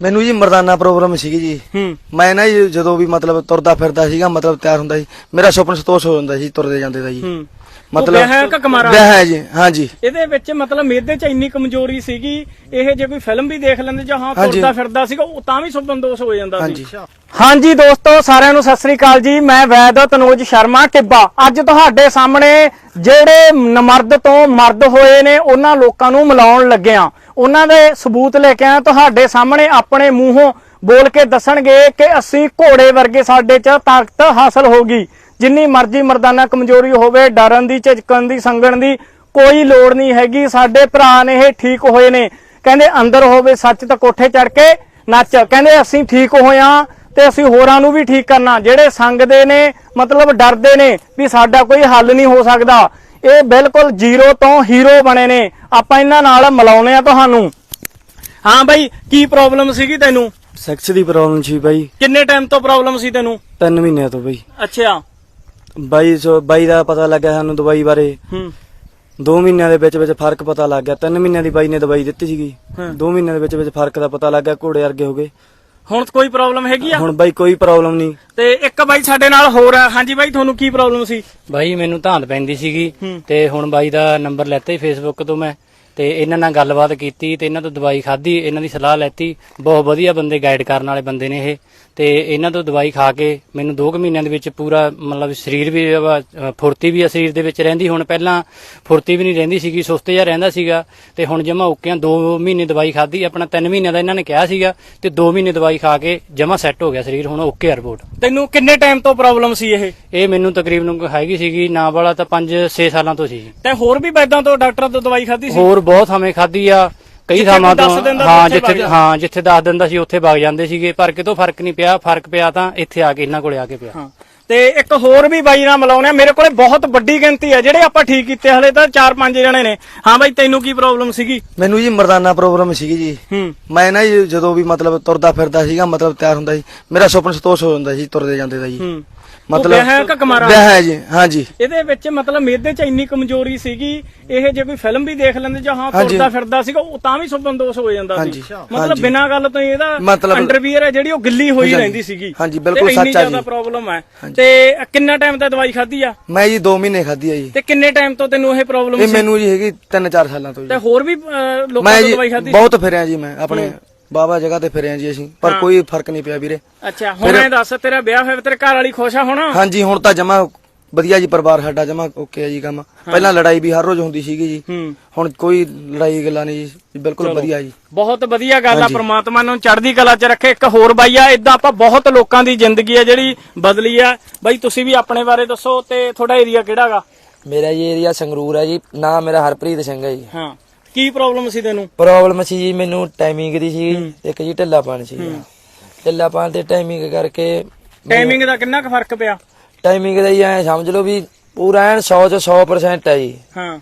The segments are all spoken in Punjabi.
ਮੈਨੂੰ ਜੀ ਮਰਦਾਨਾ ਪ੍ਰੋਬਲਮ ਸੀਗੀ ਜੀ। ਹੂੰ। ਮੈਂ ਨਾ ਜੀ ਜਦੋਂ ਵੀ ਮਤਲਬ ਤੁਰਦਾ ਫਿਰਦਾ ਸੀਗਾ ਮਤਲਬ ਤਿਆਰ ਹੁੰਦਾ ਸੀ। ਮੇਰਾ ਸੁਪਨ ਸੰਤੋਸ਼ ਹੋ ਜਾਂਦਾ ਸੀ ਤੁਰਦੇ ਜਾਂਦੇ ਦਾ ਜੀ। ਹੂੰ। ਮਤਲਬ ਵਿਆਹ ਹੈ ਕਿ ਕੁਮਾਰਾ? ਵਿਆਹ ਹੈ ਜੀ ਹਾਂਜੀ ਇਹਦੇ ਵਿੱਚ ਮਤਲਬ ਮੇਦੇ ਚ ਇੰਨੀ ਕਮਜ਼ੋਰੀ ਸੀਗੀ ਇਹ ਜੇ ਕੋਈ ਫਿਲਮ ਵੀ ਦੇਖ ਲੈਂਦੇ ਜਾਂ ਹਾਂ ਹਾਂਜੀ। ਤੁਰਦਾ ਫਿਰਦਾ ਸੀਗਾ ਉਹ ਤਾਂ ਵੀ ਸੁਪਨਦੋਸ਼ ਹੋ ਜਾਂਦਾ ਹਾਂਜੀ। ਸੀ। ਹਾਂਜੀ ਦੋਸਤੋ ਸਾਰਿਆਂ ਨੂੰ ਸਤਿ ਸ੍ਰੀ ਅਕਾਲ ਜੀ। ਮੈਂ ਵੈਦ ਤਨੋਜ ਸ਼ਰਮਾ ਟਿੱਬਾ ਅੱਜ ਤੁਹਾਡੇ ਸਾਹਮਣੇ ਜਿਹੜੇ ਨਮਰਦ ਤੋਂ ਮਰਦ ਹੋਏ ਨੇ ਉਹਨਾਂ ਲੋਕਾਂ ਨੂੰ ਮਿਲਾਉਣ ਲੱਗਿਆ ਉਹਨਾਂ ਦੇ ਸਬੂਤ ਲੈ ਕੇ ਆਇਆ, ਤੁਹਾਡੇ ਸਾਹਮਣੇ ਆਪਣੇ ਮੂੰਹੋਂ ਬੋਲ ਕੇ ਦੱਸਣਗੇ ਕਿ ਅਸੀਂ ਘੋੜੇ ਵਰਗੇ ਸਾਡੇ 'ਚ ਤਾਕਤ ਹਾਸਲ ਹੋ ਗਈ। ਜਿੰਨੀ ਮਰਜ਼ੀ ਮਰਦਾਨਾ ਕਮਜ਼ੋਰੀ ਹੋਵੇ, ਡਰਨ ਦੀ, ਝਿਜਕਣ ਦੀ ਸੰਗਣ ਦੀ ਕੋਈ ਲੋੜ ਨਹੀਂ ਹੈਗੀ। ਸਾਡੇ ਭਰਾ ਨੇ ਇਹ ਠੀਕ ਹੋਏ ਨੇ। ਕਹਿੰਦੇ ਅੰਦਰ ਹੋਵੇ, ਸੱਚ ਤਾਂ ਕੋਠੇ ਚੜ ਕੇ ਨੱਚ। ਕਹਿੰਦੇ ਅਸੀਂ ਠੀਕ ਹੋਇਆ ਤੇ ਅਸੀਂ ਹੋਰਾਂ ਨੂੰ ਵੀ ਠੀਕ ਕਰਨਾ। ਜਿਹੜੇ ਸੰਗਦੇ ਨੇ, ਮਤਲਬ ਡਰਦੇ ਨੇ ਵੀ ਸਾਡਾ ਕੋਈ ਹੱਲ ਨਹੀਂ ਹੋ ਸਕਦਾ। ਇਹ ਬਿਲਕੁਲ ਜ਼ੀਰੋ ਤੋਂ ਹੀਰੋ ਬਣੇ ਨੇ। ਆਪਾਂ ਇਹਨਾਂ ਨਾਲ ਮਿਲਾਉਨੇ ਆ ਤੁਹਾਨੂੰ। ਹਾਂ ਬਾਈ ਕੀ ਪ੍ਰੋਬਲਮ ਸੀਗੀ ਤੈਨੂੰ? ਸੈਕਸ ਦੀ ਪ੍ਰੋਬਲਮ ਸੀ ਬਾਈ। ਕਿੰਨੇ ਟਾਈਮ ਤੋਂ ਪ੍ਰੋਬਲਮ ਸੀ ਤੈਨੂੰ? 3 ਮਹੀਨਿਆਂ ਤੋਂ ਬਾਈ। ਅੱਛਾ। ਬਾਈ ਸੋ ਬਾਈ ਦਾ ਪਤਾ ਲੱਗਿਆ ਸਾਨੂੰ ਦਵਾਈ ਬਾਰੇ। ਹੂੰ। 2 ਮਹੀਨਿਆਂ ਦੇ ਵਿੱਚ ਵਿੱਚ ਫ਼ਰਕ ਪਤਾ ਲੱਗ ਗਿਆ। 3 ਮਹੀਨਿਆਂ ਦੀ ਬਾਈ ਨੇ ਦਵਾਈ ਦਿੱਤੀ ਸੀਗੀ। ਹਾਂ। 2 ਮਹੀਨਿਆਂ ਦੇ ਵਿੱਚ ਵਿੱਚ ਫ਼ਰਕ ਦਾ ਪਤਾ ਲੱਗ ਗਿਆ ਘੋੜੇ ਵਰਗੇ ਹੋ ਗਏ। ਹੁਣ ਕੋਈ ਪ੍ਰੋਬਲਮ ਹੈਗੀ ਆ? ਹੁਣ ਬਾਈ ਕੋਈ ਪ੍ਰੋਬਲਮ ਨਹੀਂ। ਤੇ ਇੱਕ ਬਾਈ ਸਾਡੇ ਨਾਲ ਹੋਰ ਆ। ਹਾਂਜੀ ਬਾਈ ਤੁਹਾਨੂੰ ਕੀ ਪ੍ਰੋਬਲਮ ਸੀ? ਬਾਈ ਮੈਨੂੰ ਧਾਂਦ ਪੈਂਦੀ ਸੀਗੀ। ਤੇ ਹੁਣ ਬਾਈ ਦਾ ਨੰਬਰ ਲੈਤਾ ਹੀ ਫੇਸਬੁੱਕ ਤੋਂ ਮੈਂ। ਤੇ ਇਹਨਾਂ ਨਾਲ ਗੱਲਬਾਤ ਕੀਤੀ ਤੇ ਇਹਨਾਂ ਤੋਂ ਦਵਾਈ ਖਾਧੀ ਇਹਨਾਂ ਦੀ ਸਲਾਹ ਲੈਤੀ। ਬਹੁਤ ਵਧੀਆ ਬੰਦੇ ਗਾਈਡ ਕਰਨ ਵਾਲੇ ਬੰਦੇ ਨੇ ਇਹ। ਤੇ ਇਹਨਾਂ ਤੋਂ ਦਵਾਈ ਖਾ ਕੇ ਮੈਨੂੰ 2 ਮਹੀਨਿਆਂ ਦੇ ਵਿੱਚ ਪੂਰਾ ਮਤਲਬ ਸਰੀਰ ਵੀ ਫੁਰਤੀ ਵੀ ਆ ਸਰੀਰ ਦੇ ਵਿੱਚ ਰਹਿੰਦੀ। ਹੁਣ ਪਹਿਲਾਂ ਫੁਰਤੀ ਵੀ ਨਹੀਂ ਰਹਿੰਦੀ ਸੀਗੀ ਸੁਸਤ ਜਿਹਾ ਰਹਿੰਦਾ ਸੀਗਾ। ਤੇ ਹੁਣ ਜਮਾ ਓਕਿਆਂ 2 ਮਹੀਨੇ ਦਵਾਈ ਖਾਧੀ। ਆਪਣਾ 3 ਮਹੀਨਿਆਂ ਦਾ ਇਹਨਾਂ ਨੇ ਕਿਹਾ ਸੀਗਾ ਤੇ 2 ਮਹੀਨੇ ਦਵਾਈ ਖਾ ਕੇ ਜਮਾ ਸੈੱਟ ਹੋ ਗਿਆ ਸਰੀਰ। ਹੁਣ ਓਕੇ ਆ ਰਿਪੋਰਟ ਤੈਨੂੰ ਕਿੰਨੇ ਟਾਈਮ ਤੋਂ ਪ੍ਰੋਬਲਮ ਸੀ ਇਹ? ਇਹ ਮੈਨੂੰ ਤਕਰੀਬਨ ਹੈਗੀ ਸੀਗੀ ਨਾ ਵਾਲਾ ਤਾਂ 5-6 ਸਾਲਾਂ ਤੋਂ ਸੀ। ਤੇ ਹੋਰ ਵੀ ਬੈਦਾਂ ਤੋਂ ਡਾਕਟਰਾਂ ਤੋਂ ਦਵਾਈ ਖਾਧੀ ਸੀ? ਹੋਰ ਬਹੁਤ ਸਮੇਂ ਖਾਧੀ ਆ ਕਈ ਜਿੱਥੇ ਥਾਵਾਂ ਕੋਈ ਤੋਂ ਦੱਸ ਦਿੰਦਾ ਸੀ ਹਾਂ ਉੱਥੇ ਵਗ ਜਿੱਥੇ। ਹਾਂ ਜਿੱਥੇ ਦੱਸ ਦਿੰਦਾ ਸੀ ਉੱਥੇ ਵਗ ਜਾਂਦੇ ਸੀਗੇ ਪਰ ਕਿਤੋਂ ਫ਼ਰਕ ਨਹੀਂ ਪਿਆ ਫ਼ਰਕ ਪਿਆ ਤਾਂ ਇੱਥੇ ਆ ਕੇ ਇਹਨਾਂ ਕੋਲੇ ਆ ਕੇ ਪਿਆ। ਹਾਂ ਤੇ ਇੱਕ ਹੋਰ ਵੀ ਬਾਈ ਨਾਲ ਮਿਲਾਉਣੇ ਆ ਮੇਰੇ ਕੋਲੇ ਬਹੁਤ ਵੱਡੀ ਗਿਣਤੀ ਹੈ ਜਿਹੜੇ ਆਪਾਂ ਠੀਕ ਕੀਤੇ ਹਲੇ ਤਾਂ 4-5 ਜਣੇ ਨੇ। ਹਾਂ ਬਾਈ ਤੈਨੂੰ ਕੀ ਪ੍ਰੋਬਲਮ ਸੀਗੀ? ਮੈਨੂੰ ਜੀ ਮਰਦਾਨਾ ਪ੍ਰੋਬਲਮ ਸੀਗੀ ਜੀ। ਹੂੰ। ਮੈਂ ਨਾ ਜੀ ਜਦੋਂ ਵੀ ਮਤਲਬ ਤੁਰਦਾ ਫਿਰਦਾ ਸੀਗਾ ਮਤਲਬ ਤਿਆਰ ਹੁੰਦਾ ਸੀ ਮੇਰਾ ਸੁਪਨ ਸੰਤੋਸ਼ ਹੋ ਜਾਂਦਾ ਸੀ ਤੁਰਦੇ ਜਾਂਦੇ ਦਾ ਜੀ। ਹੂੰ। ਮਤਲਬ ਵਿਆਹ ਹੈ ਕਿ ਕੁਮਾਰਾ? ਵਿਆਹ ਹੈ ਜੀ ਹਾਂਜੀ। ਇਹਦੇ ਵਿੱਚ ਮਤਲਬ ਮੇਦੇ ਚ ਇੰਨੀ ਕਮਜ਼ੋਰੀ ਸੀਗੀ ਇਹ ਜੇ ਕੋਈ ਫਿਲਮ ਵੀ ਦੇਖ ਲੈਂਦੇ ਜਾਂ ਹਾਂ ਹਾਂਜੀ। ਤੁਰਦਾ ਫਿਰਦਾ ਸੀਗਾ ਉਹ ਤਾਂ ਵੀ ਸੁਪਨਦੋਸ਼ ਹੋ ਜਾਂਦਾ ਸੀ। ਹਾਂਜੀ, ਮਤਲਬ ਹਾਂਜੀ। ਬਿਨਾਂ ਗੱਲ ਤੋਂ ਹੀ ਇਹਦਾ ਮਤਲਬ- ਅੰਡਰਵੀਅਰ ਹੈ ਜਿਹੜੀ ਉਹ ਗਿੱਲੀ ਹੋਈ ਹਾਂਜੀ, ਰਹਿੰਦੀ ਸੀਗੀ। ਹਾਂਜੀ, ਬਿਲਕੁਲ ਤੇ ਇੰਨੀ ਸੱਚ ਆ ਜ਼ਿਆਦਾ ਜੀ। ਪ੍ਰੋਬਲਮ ਹੈ। ਤੇ ਕਿੰਨਾ ਟਾਈਮ ਤੱਕ ਦਵਾਈ ਖਾਧੀ ਆ? ਮੈਂ ਜੀ 2 ਮਹੀਨੇ ਖਾਧੀ ਆ ਜੀ। ਤੇ ਕਿੰਨੇ ਟਾਈਮ ਤੋਂ ਤੈਨੂੰ ਇਹ ਪ੍ਰੋਬਲਮ ਇਹ ਸੀ? ਮੈਨੂੰ ਜੀ ਹੈਗੀ 3-4 ਸਾਲਾਂ ਤੋਂ ਤੇ ਜੀ ਹੋਰ ਵੀ ਅਹ, ਲੋਕਾਂ ਮੈਂ ਤੋਂ ਜੀ ਦਵਾਈ ਖਾਧੀ ਬਹੁਤ ਫਿਰਿਆ ਜੀ ਮੈਂ ਆਪਣੇ ਬਾਬਾ ਜਗ੍ਹਾ ਤੇ ਫਿਰਿਆ ਜੀ ਅਸੀਂ। ਪਰ। ਕੋਈ ਫ਼ਰਕ ਨਹੀਂ ਪਿਆ ਵੀਰੇ। ਅੱਛਾ ਹੁਣ ਫਿਰ- ਇਹ ਦੱਸ ਤੇਰਾ ਵਿਆਹ ਹੋਇਆ ਤੇਰੇ ਘਰ ਵਾਲੀ ਖੁਸ਼ ਆ ਹੁਣ? ਹਾਂਜੀ ਹੁਣ ਤਾਂ ਜਮਾ ਵਧੀਆ ਜੀ ਪਰਿਵਾਰ ਸਾਡਾ ਜਮਾ ਓਕੇ ਆ ਜੀ ਕੰਮ। ਪਹਿਲਾਂ ਲੜਾਈ ਵੀ ਹਰ ਰੋਜ਼ ਹੁੰਦੀ ਸੀਗੀ ਜੀ। ਹੁਣ ਕੋਈ ਲੜਾਈ ਗੱਲਾਂ ਨਹੀਂ ਜੀ। ਬਿਲਕੁਲ ਵਧੀਆ ਜੀ। ਬਹੁਤ ਵਧੀਆ ਗੱਲ ਆ। ਪ੍ਰਮਾਤਮਾ ਨੂੰ ਚੜ੍ਹਦੀ ਕਲਾ 'ਚ ਰੱਖੇ। ਇੱਕ ਹੋਰ ਬਾਈ ਆ ਇਦਾਂ ਆਪਾਂ ਬਹੁਤ ਲੋਕਾਂ ਦੀ ਜ਼ਿੰਦਗੀ ਆ ਜਿਹੜੀ ਬਦਲੀ ਆ। ਬਾਈ ਤੁਸੀਂ ਵੀ ਆਪਣੇ ਬਾਰੇ ਦੱਸੋ ਤੇ ਤੁਹਾਡਾ ਏਰੀਆ ਕਿਹੜਾਗਾ ਮੇਰਾ ਜੀ ਏਰੀਆ ਸੰਗਰੂਰ ਹੈ ਜੀ। ਨਾਮ ਮੇਰਾ ਹਰਪ੍ਰੀਤ ਸਿੰਘ ਹੈ ਜੀ। ਹਾਂ। ਕੀ ਪ੍ਰੋਬਲਮ ਸੀ ਤੈਨੂੰ? ਪ੍ਰੋਬਲਮ ਸੀ ਜੀ ਮੈਨੂੰ ਟਾਈਮਿੰਗ ਦੀ ਸੀ ਇੱਕ ਜੀ ਢਿੱਲਾਪਣ ਸੀ। ਢਿੱਲਾਪਣ ਤੇ ਟਾਈਮਿੰਗ ਕਰਕੇ ਟਾਈਮਿੰਗ ਦਾ ਕਿੰਨਾ ਕੁ ਫ਼ਰਕ ਪਿਆ? ਟਾਈਮਿੰਗ ਦਾ ਜੀ ਐ ਸਮਝ ਲਓ ਵੀ ਪੂਰਾ ਐਨ 100 ਚ 100% ਹੈ ਜੀ। ਹਾਂ।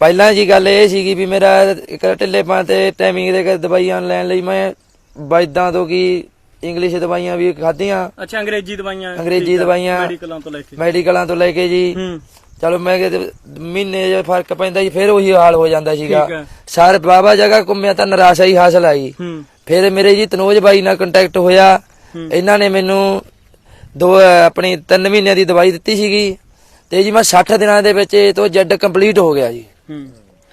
ਪਹਿਲਾਂ ਜੀ ਗੱਲ ਇਹ ਸੀਗੀ ਵੀ ਮੇਰਾ ਇੱਕ ਢਿੱਲੇਪਣ ਤੇ ਟਾਈਮਿੰਗ ਦੇ ਦਵਾਈਆਂ ਲੈਣ ਲਈ ਮੈਂ ਵੈਦਾਂ ਤੋਂ ਕੀ ਇੰਗਲਿਸ਼ ਦਵਾਈਆਂ ਵੀ ਖਾਧੀਆਂ। ਅੱਛਾ ਅੰਗਰੇਜ਼ੀ ਦਵਾਈਆਂ ਅੰਗਰੇਜ਼ੀ ਦਵਾਈਆਂ। ਮੈਡੀਕਲਾਂ ਤੋਂ ਲੈ ਕੇ। ਮੈਡੀਕਲਾਂ ਤੋਂ ਲੈ ਕੇ ਜੀ। ਹੂੰ। ਚਲੋ ਮੈਂ ਕਿਹਾ ਮਹੀਨੇ ਜੇ ਫ਼ਰਕ ਪੈਂਦਾ ਜੀ ਫਿਰ ਉਹੀ ਹਾਲ ਹੋ ਜਾਂਦਾ ਸੀਗਾ। ਠੀਕ ਹੈ। ਸਰ ਬਾਬਾ ਜਗ੍ਹਾ ਘੁੰਮਿਆ ਤਾਂ ਨਿਰਾਸ਼ਾ ਹੀ ਹਾਸਲ ਆਈ। ਹੂੰ। ਫਿਰ ਮੇਰੇ ਜੀ ਤਨੋਜ ਬਾਈ ਨਾਲ ਕੰਟੈਕਟ ਹੋਇਆ। ਇਹਨਾਂ ਨੇ ਮੈਨੂੰ ਦੋ ਆਪਣੀ 3 ਮਹੀਨਿਆਂ ਦੀ ਦਵਾਈ ਦਿੱਤੀ ਸੀਗੀ। ਤੇ ਜੀ ਮੈਂ 60 ਦਿਨਾਂ ਦੇ ਵਿੱਚ ਇਹ ਤੋਂ ਜੈਡ ਕੰਪਲੀਟ ਹੋ ਗਿਆ ਜੀ। ਹੂੰ।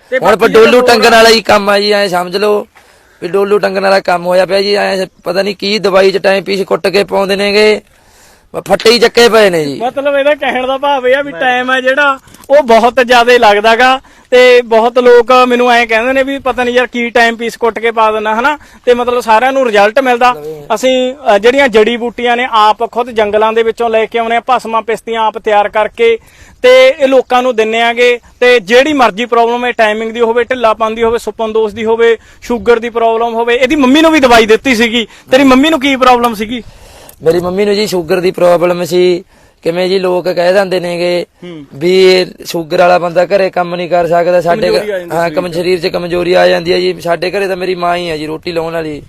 ਤੇ ਹੁਣ ਬਾਕੀ ਡੋਲੂ ਟੰਗਣ ਵਾਲਾ ਹੀ ਕੰਮ ਆ ਜੀ ਐ ਸਮਝ ਲਓ। ਵੀ ਡੋਲੂ ਟੰਗਣ ਵਾਲਾ ਕੰਮ ਹੋਇਆ ਪਿਆ ਜੀ ਐ ਪਤਾ ਨਹੀਂ ਕੀ ਦਵਾਈ ਚ ਟਾਈਮ ਪੀਸ ਕੁੱਟ ਕੇ ਪਾਉਂਦੇ ਨੇਗੇ। ਫੱਟੇ ਹੀ ਚੱਕੇ ਪਏ ਨੇ ਜੀ। ਮਤਲਬ ਇਹਦਾ ਕਹਿਣ ਦਾ ਭਾਵ ਇਹ ਆ ਵੀ ਟਾਈਮ ਹੈ ਜਿਹੜਾ ਉਹ ਬਹੁਤ ਜ਼ਿਆਦਾ ਲੱਗਦਾਗਾ ਤੇ ਬਹੁਤ ਲੋਕ ਮੈਨੂੰ ਐਂ ਕਹਿੰਦੇ ਨੇ ਵੀ ਪਤਾ ਨਹੀਂ ਯਾਰ ਕੀ ਟਾਈਮ ਪੀਸ ਕੁੱਟ ਕੇ ਪਾ ਦੇਣਾ ਹਨਾ? ਤੇ ਮਤਲਬ ਸਾਰਿਆਂ ਨੂੰ ਰਿਜ਼ਲਟ ਮਿਲਦਾ। ਅਸੀਂ ਅ, ਜਿਹੜੀਆਂ ਜੜੀ ਬੂਟੀਆਂ ਨੇ ਆਪ ਖੁਦ ਜੰਗਲਾਂ ਦੇ ਵਿੱਚੋਂ ਲੈ ਕੇ ਆਉਨੇ ਆ ਭਸਮਾਂ ਪਿਸਤੀਆਂ ਆਪ ਤਿਆਰ ਕਰਕੇ ਤੇ ਇਹ ਲੋਕਾਂ ਨੂੰ ਦਿੰਨੇ ਆਗੇ ਤੇ ਜਿਹੜੀ ਮਰਜ਼ੀ ਪ੍ਰੋਬਲਮ ਹੈ ਟਾਈਮਿੰਗ ਦੀ ਹੋਵੇ ਢਿੱਲਾਪਨ ਦੀ ਹੋਵੇ ਸੁਪਨ ਦੋਸ਼ ਦੀ ਹੋਵੇ ਸ਼ੂਗਰ ਦੀ ਪ੍ਰੋਬਲਮ ਹੋਵੇ ਇਹਦੀ ਮੰਮੀ ਨੂੰ ਵੀ ਦਵਾਈ ਦਿੱਤੀ ਸੀਗੀ। ਤੇਰੀ ਮੰਮੀ ਨੂੰ ਕੀ ਪ੍ਰੋਬਲਮ ਸੀਗੀ? ਮੇਰੀ ਮੰਮੀ ਨੂੰ ਜੀ ਸ਼ੂਗਰ ਦੀ ਪ੍ਰੋਬਲਮ ਸੀ। ਕਿਵੇਂ ਜੀ ਲੋਕ ਕਹਿ ਦਿੰਦੇ ਨੇਗੇ। ਵੀ ਸ਼ੂਗਰ ਵਾਲਾ ਬੰਦਾ ਘਰੇ ਕੰਮ ਨਹੀਂ ਕਰ ਸਕਦਾ ਸਾਡੇ ਹਾਂ ਕਮ ਸਰੀਰ 'ਚ ਕਮਜ਼ੋਰੀ ਆ ਜਾਂਦੀ ਹੈ ਜੀ। ਸਾਡੇ ਘਰੇ ਤਾਂ ਮੇਰੀ ਮਾਂ ਹੀ ਹੈ ਜੀ ਰੋਟੀ ਲਾਉਣ ਵਾਲੀ।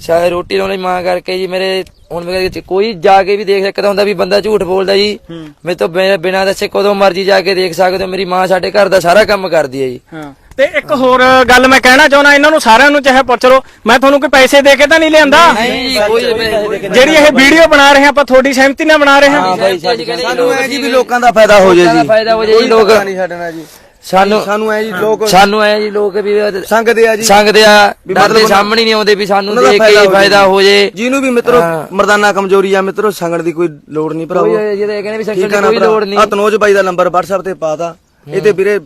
ਸ਼ਾਇਦ ਰੋਟੀ ਲਾਉਣ ਵਾਲੀ ਮਾਂ ਕਰਕੇ ਜੀ ਮੇਰੇ ਹੁਣ ਮੇਰੇ ਕੋਈ ਜਾ ਕੇ ਵੀ ਦੇਖ ਸਕਦਾ ਹੁੰਦਾ ਵੀ ਬੰਦਾ ਝੂਠ ਬੋਲਦਾ ਜੀ। ਮੇਰੇ ਤੋਂ ਬਿਨਾਂ ਦੱਸੇ ਕਦੋਂ ਮਰਜ਼ੀ ਜਾ ਕੇ ਦੇਖ ਸਕਦੇ ਮੇਰੀ ਮਾਂ ਸਾਡੇ ਘਰ ਦਾ ਸਾਰਾ ਕੰਮ ਕਰਦੀ ਹੈ ਜੀ। ਹਾਂ। ਤੇ ਇੱਕ ਹੋਰ ਗੱਲ ਮੈਂ ਕਹਿਣਾ ਚਾਹੁੰਦਾ ਇਹਨਾਂ ਨੂੰ ਸਾਰਿਆਂ ਨੂੰ ਚਾਹੇ ਪੁੱਛ ਲਓ ਮੈਂ ਤੁਹਾਨੂੰ ਕੋਈ ਪੈਸੇ ਦੇ ਕੇ ਤਾਂ ਨਹੀਂ ਲਿਆਂਦਾ? ਨਹੀਂ ਕੋਈ ਜਿਹੜੀ ਇਹ ਵੀਡੀਓ ਬਣਾ ਰਹੇ ਆਪਾਂ ਤੁਹਾਡੀ ਸਹਿਮਤੀ ਨਾਲ ਬਣਾ ਰਹੇ ਹਾਂ। ਸਾਨੂੰ ਐ ਜੀ ਵੀ ਲੋਕਾਂ ਦਾ ਫਾਇਦਾ ਹੋ ਜੇ ਜੀ। ਫਾਇਦਾ ਹੋ ਜੇ ਜੀ ਲੋਕ ਨਹੀਂ ਛੱਡਣਾ ਜੀ। ਸਾਨੂੰ ਸਾਨੂੰ ਐ ਜੀ ਲੋਕ ਸਾਨੂੰ ਐ ਜੀ ਲੋਕ ਵੀ ਸੰਗਦੇ ਆ ਜੀ। ਸੰਗਦੇ ਆ ਮਤਲਬ ਸਾਹਮਣੇ ਨਹੀਂ ਆਉਂਦੇ ਵੀ ਸਾਨੂੰ ਦੇਖ ਕੇ ਫਾਇਦਾ ਹੋ ਜੇ ਜਿਹਨੂੰ ਵੀ ਮਿੱਤਰੋ। ਮਰਦਾਨਾ ਕਮਜ਼ੋਰੀ ਆ ਮਿੱਤਰੋ ਸੰਗਣ ਦੀ ਕੋਈ ਲੋੜ ਨਹੀਂ ਭਰਾਵੋ ਕੋਈ ਜਿਹਦੇ ਕਹਿੰਦੇ ਵੀ ਆ ਦੀ ਨਾ ਕੋਈ ਲੋੜ ਭਰਾ ਨਹੀਂ। ਆ ਤਨੋਜ ਬਾਈ ਦਾ ਨੰਬਰ WhatsApp ਤੇ ਪਾਤਾ ਇਹਦੇ ਵੀਰੇ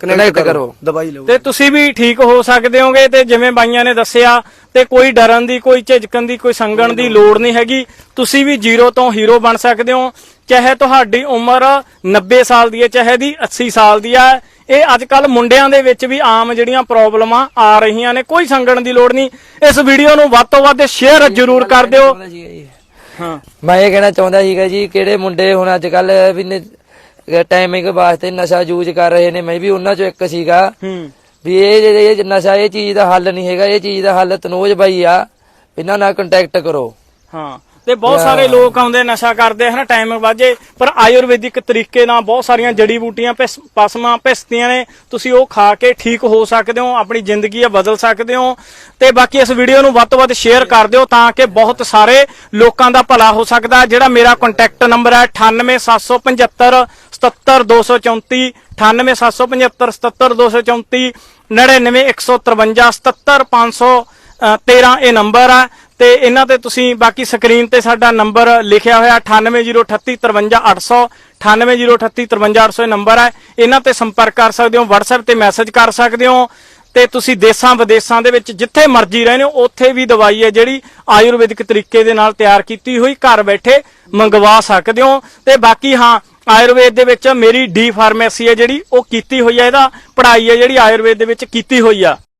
ਕਨੈਕਟ ਕਰੋ। ਕਰੋ। ਦਵਾਈ ਲਓ। ਤੇ ਤੁਸੀਂ ਵੀ ਠੀਕ ਹੋ ਸਕਦੇ ਹੋਗੇ ਤੇ ਜਿਵੇਂ ਬਾਈਆਂ ਨੇ ਦੱਸਿਆ ਤੇ ਕੋਈ ਡਰਨ ਦੀ ਕੋਈ ਝਿਜਕਣ ਦੀ ਕੋਈ ਸੰਗਣ ਦੀ ਲੋੜ ਨਹੀਂ ਹੈਗੀ। ਤੁਸੀਂ ਵੀ ਜ਼ੀਰੋ ਤੋਂ ਹੀਰੋ ਬਣ ਸਕਦੇ ਹੋ। ਚਾਹੇ ਤੁਹਾਡੀ ਉਮਰ 90 ਸਾਲ ਦੀ ਹੈ ਚਾਹੇ ਦੀ 80 ਸਾਲ ਦੀ ਹੈ। ਇਹ ਅੱਜ ਕੱਲ ਮੁੰਡਿਆਂ ਦੇ ਵਿੱਚ ਵੀ ਆਮ ਜਿਹੜੀਆਂ ਪ੍ਰੋਬਲਮਾਂ ਆ ਰਹੀਆਂ ਨੇ ਕੋਈ ਸੰਗਣ ਦੀ ਲੋੜ ਨਹੀਂ। ਇਸ ਵੀਡੀਓ ਨੂੰ ਵੱਧ ਤੋਂ ਵੱਧ ਸ਼ੇਅਰ ਜ਼ਰੂਰ ਕਰ ਦਿਓ। ਹਾਂ ਮੈਂ ਇਹ ਕਹਿਣਾ ਚਾਹੁੰਦਾ ਸੀਗਾ ਜੀ ਕਿਹੜੇ ਮੁੰਡੇ ਹੁਣ ਅੱਜ ਕੱਲ ਵੀ ਟਾਈਮਿੰਗ ਵਾਸਤੇ ਨਸ਼ਾ ਯੂਜ਼ ਕਰ ਰਹੇ ਨੇ। ਮੈਂ ਵੀ ਉਹਨਾਂ ਚੋਂ ਇੱਕ ਸੀਗਾ ਹੂੰ। ਵੀ ਇਹ ਜਿਹੜੇ ਇਹ ਨਸ਼ਾ ਇਹ ਚੀਜ਼ ਦਾ ਹੱਲ ਨਹੀਂ ਹੈਗਾ ਇਹ ਚੀਜ਼ ਦਾ ਹੱਲ ਤਨੋਜ ਬਾਈ ਆ। ਇਹਨਾਂ ਨਾਲ ਕੰਟੈਕਟ ਕਰੋ। ਹਾਂ। ਤੇ ਬਹੁਤ ਸਾਰੇ ਲੋਕ ਆਉਂਦੇ ਨਸ਼ਾ ਕਰਦੇ ਹਨ ਟਾਈਮ ਵਾਜੇ। ਪਰ ਆਯੁਰਵੈਦਿਕ ਤਰੀਕੇ ਨਾਲ ਬਹੁਤ ਸਾਰੀਆਂ ਜੜੀ ਬੂਟੀਆਂ ਪਿਸ- ਪਸਮਾਂ ਪਿਸਤੀਆਂ ਨੇ। ਤੁਸੀਂ ਉਹ ਖਾ ਕੇ ਠੀਕ ਹੋ ਸਕਦੇ ਹੋ ਆਪਣੀ ਜ਼ਿੰਦਗੀ ਆ ਬਦਲ ਸਕਦੇ ਹੋ। ਤੇ ਬਾਕੀ ਇਸ ਵੀਡੀਓ ਨੂੰ ਵੱਧ ਤੋਂ ਵੱਧ ਸ਼ੇਅਰ ਕਰ ਦਿਓ ਤਾਂ ਕਿ ਬਹੁਤ ਸਾਰੇ ਲੋਕਾਂ ਦਾ ਭਲਾ ਹੋ ਸਕਦਾ। ਜਿਹੜਾ ਮੇਰਾ ਕੰਟੈਕਟ ਨੰਬਰ ਹੈ 98775 77234 98775 77234 99153 77513 ਇਹ ਨੰਬਰ ਆ। ਤੇ ਇਹਨਾਂ ਤੇ ਤੁਸੀਂ ਬਾਕੀ ਸਕਰੀਨ ਤੇ ਸਾਡਾ ਨੰਬਰ ਲਿਖਿਆ ਹੋਇਆ 9803853800 9803853800 ਇਹ ਨੰਬਰ ਹੈ ਇਹਨਾਂ ਤੇ ਸੰਪਰਕ ਕਰ ਸਕਦੇ ਹੋ, WhatsApp ਤੇ ਮੈਸੇਜ ਕਰ ਸਕਦੇ ਹੋ। ਤੇ ਤੁਸੀਂ ਦੇਸ਼ਾਂ, ਵਿਦੇਸ਼ਾਂ ਦੇ ਵਿੱਚ ਜਿੱਥੇ ਮਰਜ਼ੀ ਰਹਿੰਦੇ ਹੋ ਉੱਥੇ ਵੀ ਦਵਾਈ ਹੈ ਜਿਹੜੀ ਆਯੁਰਵੈਦਿਕ ਤਰੀਕੇ ਦੇ ਨਾਲ ਤਿਆਰ ਕੀਤੀ ਹੋਈ, ਘਰ ਬੈਠੇ ਮੰਗਵਾ ਸਕਦੇ ਹੋ। ਤੇ ਬਾਕੀ ਹਾਂ, ਆਯੁਰਵੇਦ ਦੇ ਵਿੱਚ ਮੇਰੀ ਡੀ ਫਾਰਮੇਸੀ ਹੈ ਜਿਹੜੀ, ਉਹ ਕੀਤੀ ਹੋਈ ਹੈ, ਇਹਦਾ ਪੜ੍ਹਾਈ ਹੈ ਜਿਹੜੀ ਆਯੁਰਵੇਦ ਦੇ ਵਿੱਚ ਕੀਤੀ ਹੋਈ ਆ।